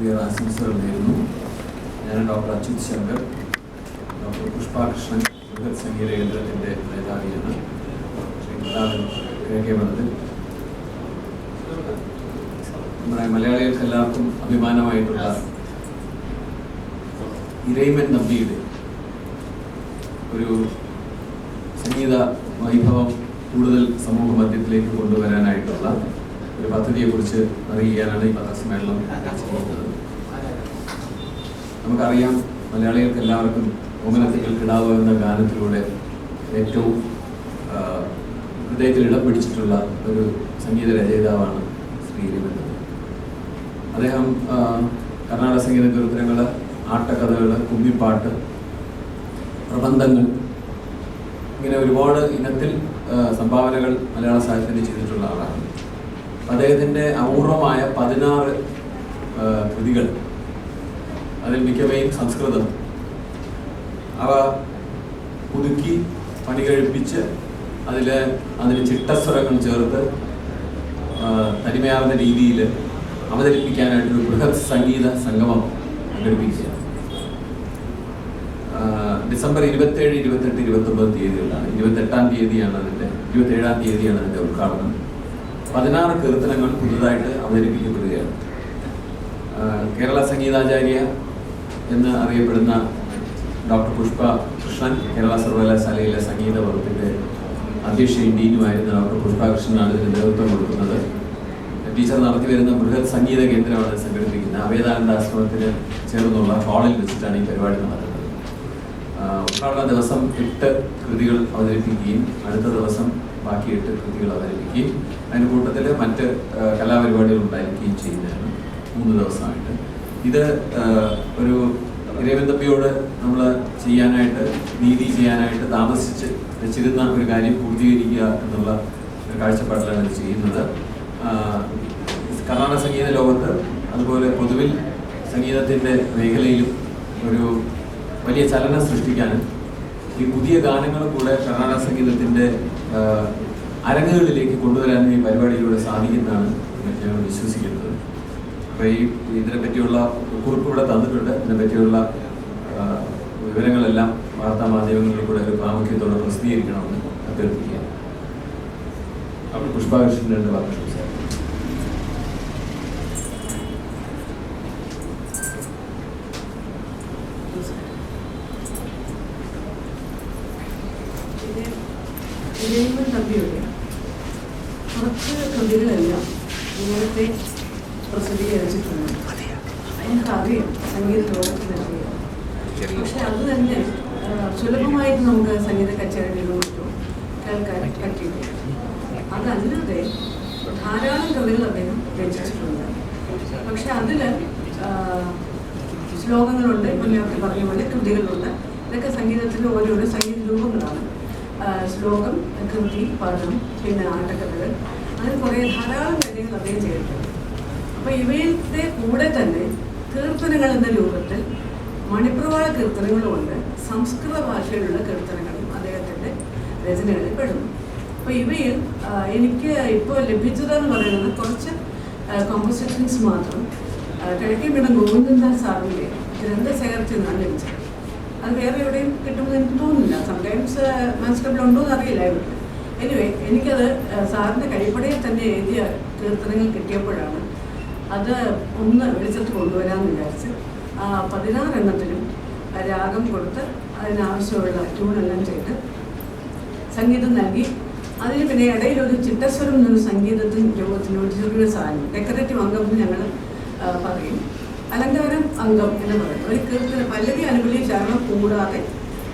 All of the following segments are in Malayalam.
ഇയർ ആശംസകൾ നേരുന്നു ഞാൻ ഡോക്ടർ അച്യുത് ശങ്കർ ഡോക്ടർ പുഷ്പാകൃഷ്ണൻ ബൃഹത് സംഗീത കേന്ദ്രത്തിന്റെ മേധാവിയാണ്. കിഴക്കേ മഠത്തിൽ നമ്മുടെ മലയാളികൾക്ക് എല്ലാവർക്കും അഭിമാനമായിട്ടുള്ള ഇരയിമൻ നമ്പിയുടെ ഒരു സംഗീത വൈഭവം കൂടുതൽ സമൂഹ മധ്യത്തിലേക്ക് കൊണ്ടുവരാനായിട്ടുള്ള ഒരു പദ്ധതിയെക്കുറിച്ച് അറിയിക്കാനാണ് ഈ പത്രസമ്മേളനം നമുക്കറിയാം മലയാളികൾക്ക് എല്ലാവർക്കും ഓമനത്തികൾ കിടാവ് എന്ന ഗാനത്തിലൂടെ ഏറ്റവും ഹൃദയത്തിൽ ഇടം പിടിച്ചിട്ടുള്ള ഒരു സംഗീത രചയിതാവാണ് ശ്രീ രവീന്ദ്രൻ. അദ്ദേഹം കർണാടക സംഗീത ഗുരുത്തരങ്ങൾ ആട്ടക്കഥകൾ കുമ്മിപ്പാട്ട് പ്രബന്ധങ്ങൾ ഇങ്ങനെ ഒരുപാട് ഇനത്തിൽ സംഭാവനകൾ മലയാള സാഹിത്യത്തിന് ചെയ്തിട്ടുള്ള ആളാണ്. അദ്ദേഹത്തിന്റെ അപൂർവമായ പതിനാറ് കൃതികൾ. അതിൽ മിക്കവയും സംസ്കൃതം. അവ പുതുക്കി പണി കഴിപ്പിച്ച് അതിൽ അതിന് ചിട്ടസ്വരങ്ങൾ ചേർത്ത് തനിമയാർന്ന രീതിയിൽ അവതരിപ്പിക്കാനായിട്ടൊരു ബൃഹത് സംഗീത സംഗമം സംഘടിപ്പിക്കുക ഡിസംബർ ഇരുപത്തേഴ് ഇരുപത്തെട്ട് ഇരുപത്തൊമ്പത് തീയതികളിലാണ്. ഇരുപത്തെട്ടാം തീയതിയാണ് അതിന്റെ ഇരുപത്തേഴാം തീയതിയാണ് അതിന്റെ ഉദ്ഘാടനം. പതിനാറ് കീർത്തനങ്ങൾ പുതുതായിട്ട് അവതരിപ്പിക്കപ്പെടുകയാണ്. കേരള സംഗീതാചാര്യ എന്ന് അറിയപ്പെടുന്ന ഡോക്ടർ പുഷ്പ കൃഷ്ണൻ കേരള സർവകലാശാലയിലെ സംഗീത വകുപ്പിന്റെ അധ്യക്ഷയും ഡീനുമായിരുന്ന ഡോക്ടർ പുഷ്പ കൃഷ്ണനാണ് ഇതിന് നേതൃത്വം കൊടുക്കുന്നത്. ടീച്ചർ നടത്തി വരുന്ന ബൃഹത് സംഗീത കേന്ദ്രമാണ് സംഘടിപ്പിക്കുന്നത് അവേദാനന്ദ ആശ്രമത്തിന് ചേർന്നുള്ള ഹാളിൽ വെച്ചിട്ടാണ് ഈ പരിപാടി നടക്കുന്നത്. ഉദ്ഘാടന ദിവസം എട്ട് കൃതികൾ അവതരിപ്പിക്കുകയും അടുത്ത ദിവസം ബാക്കി എട്ട് കൃതികൾ അവതരിപ്പിക്കുകയും അതിന്റെ കൂട്ടത്തിൽ മറ്റ് കലാപരിപാടികൾ ഉണ്ടായിരിക്കുകയും ചെയ്യുന്നതാണ് മൂന്ന് ദിവസമായിട്ട്. ഇത് ഒരു ഇരവിന്ദപ്പിയോട് നമ്മൾ ചെയ്യാനായിട്ട് നീതി ചെയ്യാനായിട്ട് താമസിച്ച് വെച്ചിരുന്ന ഒരു കാര്യം പൂർത്തീകരിക്കുക എന്നുള്ള കാഴ്ചപ്പാടിലാണ് ഇത് ചെയ്യുന്നത്. കർണാടക സംഗീത ലോകത്ത് അതുപോലെ പൊതുവിൽ സംഗീതത്തിന്റെ മേഖലയിലും ഒരു വലിയ ചലനം സൃഷ്ടിക്കാനും ഈ പുതിയ ഗാനങ്ങൾ കൂടെ കർണാടക സംഗീതത്തിന്റെ അരങ്ങുകളിലേക്ക് കൊണ്ടുവരാനും ഈ പരിപാടിയിലൂടെ സാധിക്കുന്നതാണ് ഞാൻ വിശ്വസിക്കുന്നത്. അപ്പോൾ ഈ ഇതിനെ പറ്റിയുള്ള കുറിപ്പ് ഇവിടെ തന്നിട്ടുണ്ട്. ഇതിനെ പറ്റിയുള്ള വിവരങ്ങളെല്ലാം വാർത്താ മാധ്യമങ്ങളിൽ കൂടെ ഒരു പ്രാമുഖ്യത്തോടെ പ്രസിദ്ധീകരിക്കണമെന്ന് അഭ്യർത്ഥിക്കുക അപ്പോൾ പുഷ്പാകൃഷ്ണൻ രണ്ട് സംസാരിക്കും ഇരയിമൻ തമ്പിയുടെ കുറച്ച് കൃതികളെല്ലാം ഇങ്ങനത്തെ പ്രസിദ്ധീകരിച്ചിട്ടുണ്ട് എനിക്കറിയാം സംഗീത ലോകത്തിനറിയാം പക്ഷെ അത് തന്നെ സുലഭമായിട്ട് നമുക്ക് സംഗീത കച്ചേരികളിലോ കേൾക്കാൻ പറ്റിയില്ല അതല്ലാതെ ധാരാളം കവികൾ അദ്ദേഹം രചിച്ചിട്ടുണ്ട്. പക്ഷെ അതിൽ ശ്ലോകങ്ങളുണ്ട് മുന്നോട്ട് പറഞ്ഞ പോലെ കൃതികളുണ്ട് ഇതൊക്കെ സംഗീതത്തിന്റെ ഓരോരോ സംഗീത രൂപങ്ങളാണ്. ശ്ലോകം കൃതി പദം പിന്നെ ആട്ടക്കഥകൾ അങ്ങനെ കുറേ ധാരാളം കാര്യങ്ങൾ അദ്ദേഹം ചെയ്തിട്ടുണ്ട്. അപ്പോൾ ഇവയുടെ കൂടെ തന്നെ കീർത്തനങ്ങൾ എന്ന രൂപത്തിൽ മണിപ്രവാള കീർത്തനങ്ങളുമുണ്ട്. സംസ്കൃത ഭാഷയിലുള്ള കീർത്തനങ്ങളും അദ്ദേഹത്തിന്റെ രചനകളിൽ പെടുന്നു. അപ്പോൾ ഇവയിൽ എനിക്ക് ഇപ്പോൾ ലഭിച്ചതെന്ന് പറയുന്നത് കുറച്ച് കോമ്പോസിഷൻസ് മാത്രം. ആ, ഗോവിന്ദൻ ദാസ് സാറിന്റെ ഗ്രന്ഥശേഖരത്തിൽ നിന്നാണ് ലഭിച്ചത്. അത് വേറെ എവിടെയും കിട്ടുമെന്ന് എനിക്ക് തോന്നുന്നില്ല. സംടൈംസ് മാൻസ്ക്രിപ്റ്റിൽ ഉണ്ടോ എന്ന് അറിയില്ല എനിവേ എനിക്കത് ആ, സാറിന്റെ കഴിപ്പടയിൽ തന്നെ എഴുതിയ കീർത്തനങ്ങൾ കിട്ടിയപ്പോഴാണ് അത് ഒന്ന് വെളിച്ചത്ത് കൊണ്ടുവരാമെന്ന് വിചാരിച്ച് ആ പതിനാറെണ്ണത്തിനും രാഗം കൊടുത്ത് അതിനാവശ്യമുള്ള ട്യൂണെല്ലാം ചെയ്ത് സംഗീതം നൽകി. അതിന് പിന്നെ ഇടയിൽ ഒരു ചിട്ടസ്വരം എന്നൊരു സംഗീതത്തിന് രൂപത്തിന് ഒരു ചെറിയ സാധനം ഡെക്കറേറ്റീവ് അംഗം ഞങ്ങൾ പറയും. അലങ്കാരം അംഗം എന്ന് പറയും. ഒരു കീർത്തന പല്ലവി അനുകൂലി ചരണം കൂടാതെ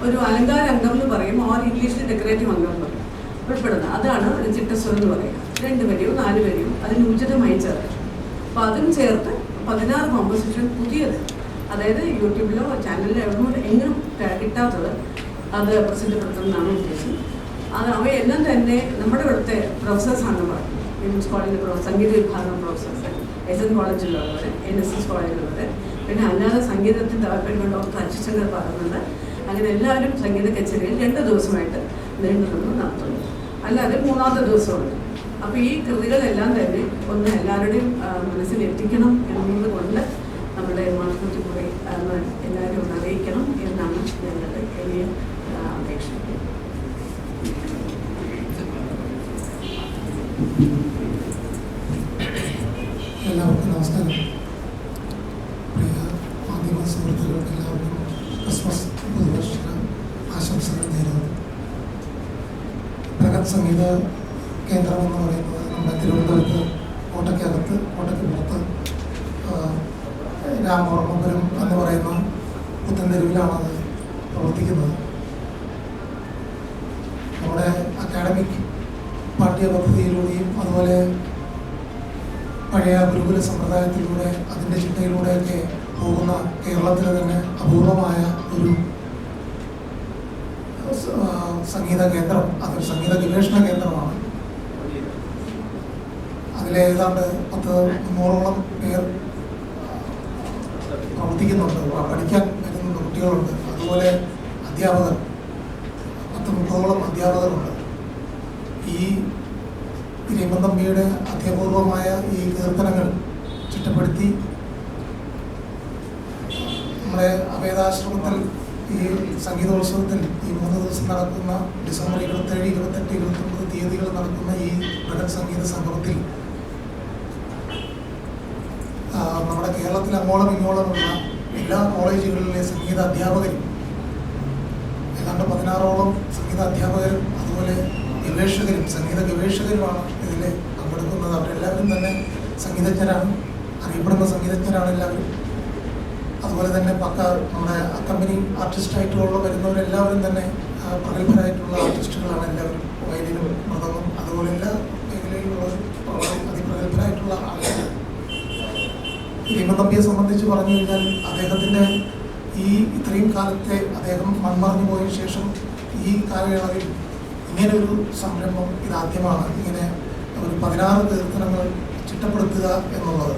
ഒരു അലങ്കാര അംഗം എന്ന് പറയും. ഓർ ഇംഗ്ലീഷിൽ ഡെക്കറേറ്റീവ് അംഗം എന്ന് പറയും. ഉൾപ്പെടുന്നത് അതാണ് ഒരു ചിട്ടസ്വരം എന്ന് പറയുക. രണ്ട് വരിയോ നാല് വരിയോ അതിന് ഉചിതമായി ചേർക്കും. അപ്പോൾ അതും ചേർത്ത് പതിനാറ് കോമ്പോസിഷൻ പുതിയത്. അതായത് യൂട്യൂബിലോ ചാനലിലോ എവിടെ എങ്ങും കിട്ടാത്തത് അത് പ്രസിദ്ധപ്പെടുത്തുന്നതാണ് ഉദ്ദേശം. അത് അവയെല്ലാം തന്നെ നമ്മുടെ ഇവിടുത്തെ പ്രൊഫസേഴ്സാണ് പറഞ്ഞത് വിമൻസ് കോളേജിലെ പ്രൊഫസർ സംഗീത വിഭാഗം പ്രൊഫസേഴ്സ് എസ് എൻ കോളേജിലുള്ളവർ എൻ എസ് എസ് കോളേജിലുള്ളവർ പിന്നെ അല്ലാതെ സംഗീതത്തിൽ താല്പര്യമുള്ള ഡോക്ടർ അച്യുശങ്കർ പറയുന്നുണ്ട്. അങ്ങനെ എല്ലാവരും സംഗീത കച്ചേരിയിൽ രണ്ട് ദിവസമായിട്ട് നീണ്ടു നിന്ന് നടത്തുന്നു. അല്ലാതെ മൂന്നാമത്തെ ദിവസമുണ്ട് അപ്പോൾ ഈ കൃതികളെല്ലാം തന്നെ ഒന്ന് എല്ലാവരുടെയും മനസ്സിൽ എത്തിക്കണം എന്നതുകൊണ്ട് മാധ്യമ സുഹൃത്തുക്കൾക്ക് എല്ലാവർക്കും ക്രിസ്മസ് പുതുവർഷ ആശംസകൾ നേരുന്നു പ്രകത് സംഗീത കേന്ദ്രം എന്ന് പറയുന്നത് നമ്മുടെ തിരുവനന്തപുരത്ത് കോട്ടയ്ക്കകത്ത് കോട്ടയ്ക്ക് പുറത്ത് രാമവർമ്മപുരം എന്ന് പറയുന്ന പുത്തൻതെരുവിലാണത് പ്രവർത്തിക്കുന്നത് നമ്മുടെ അക്കാഡമിക് പാഠ്യപദ്ധതിയിലൂടെയും അതുപോലെ പഴയ ഗുരുകുല സമ്പ്രദായത്തിലൂടെ അതിന്റെ ചിട്ടയിലൂടെയൊക്കെ പോകുന്ന കേരളത്തിലെ തന്നെ അപൂർവമായ ഒരു സംഗീത കേന്ദ്രം. അതൊരു സംഗീത ഗവേഷണ കേന്ദ്രമാണ്. അതിലെ ഏതാണ്ട് പത്ത് മുന്നൂറോളം പേർ പ്രവർത്തിക്കുന്നുണ്ട്. പഠിക്കാൻ വരുന്നുണ്ട് കുട്ടികളുണ്ട്. അതുപോലെ അധ്യാപകർ പത്ത് മുപ്പതോളം അധ്യാപകരുണ്ട്. ഈ രമൻ തമ്പിയുടെ അത്യപൂർവമായ ഈ കീർത്തനങ്ങൾ ചിട്ടപ്പെടുത്തി നമ്മുടെ അവേദാശ്രമത്തിൽ ഈ സംഗീതോത്സവത്തിൽ ഈ മൂന്ന് ദിവസം നടക്കുന്ന ഡിസംബർ ഇരുപത്തേഴ് ഇരുപത്തെട്ട് ഇരുപത്തൊമ്പത് തീയതികൾ നടക്കുന്ന ഈ ബൃഹത് സംഗീത സംഗമത്തിൽ നമ്മുടെ കേരളത്തിൽ അങ്ങോളം ഇങ്ങോളമുള്ള എല്ലാ കോളേജുകളിലെ സംഗീത അധ്യാപകരും ഏതാണ്ട് പതിനാറോളം സംഗീത അധ്യാപകരും അതുപോലെ ഗവേഷകരും സംഗീത ഗവേഷകരുമാണ് ഇതിൽ പങ്കെടുക്കുന്നത്. അവരെല്ലാവരും തന്നെ സംഗീതജ്ഞരാണ്. അറിയപ്പെടുന്ന സംഗീതജ്ഞരാണ് എല്ലാവരും. അതുപോലെ തന്നെ പക്ക നമ്മുടെ കമ്പനി ആർട്ടിസ്റ്റായിട്ടുള്ള വരുന്നവരെല്ലാവരും തന്നെ പ്രഗത്ഭരായിട്ടുള്ള ആർട്ടിസ്റ്റുകളാണ് എല്ലാവരും. വയലിനും മൃതവും അതുപോലെ എല്ലാ മേഖലയിലുള്ളവരും അതിപ്രഗത്ഭരായിട്ടുള്ള ആളുകൾ ഭീമതമ്പിയെ സംബന്ധിച്ച് പറഞ്ഞു കഴിഞ്ഞാൽ അദ്ദേഹത്തിന്റെ ഈ ഇത്രയും കാലത്തെ അദ്ദേഹം മൺമറഞ്ഞു പോയ ശേഷം ഈ കാലയളവിൽ ഇങ്ങനെ ഒരു സംരംഭം ഇതാദ്യമാണ്. ഇങ്ങനെ ഒരു പതിനാറ് കീർത്തനങ്ങൾ ചിട്ടപ്പെടുത്തുക എന്നുള്ളത്.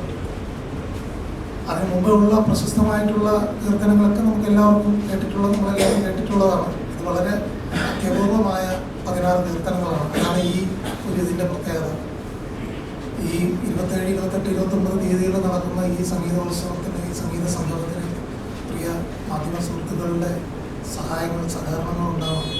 അതിന് മുമ്പുള്ള പ്രശസ്തമായിട്ടുള്ള കീർത്തനങ്ങളൊക്കെ നമുക്ക് എല്ലാവർക്കും കേട്ടിട്ടുള്ളത് നമ്മളെല്ലാവരും കേട്ടിട്ടുള്ളതാണ്. ഇത് വളരെ അത്യപൂർവമായ പതിനാറ് കീർത്തനങ്ങളാണ്. അതാണ് ഈ ഒരു ഇതിന്റെ പ്രത്യേകത. ഈ ഇരുപത്തേഴ് ഇരുപത്തെട്ട് ഇരുപത്തൊമ്പത് തീയതികൾ നടക്കുന്ന ഈ സംഗീതോത്സവത്തിന് ഈ സംഗീത സംഗമത്തിന് പ്രിയ മാധ്യമ സുഹൃത്തുക്കളുടെ സഹായങ്ങളും സഹകരണങ്ങളും ഉണ്ടാവണം.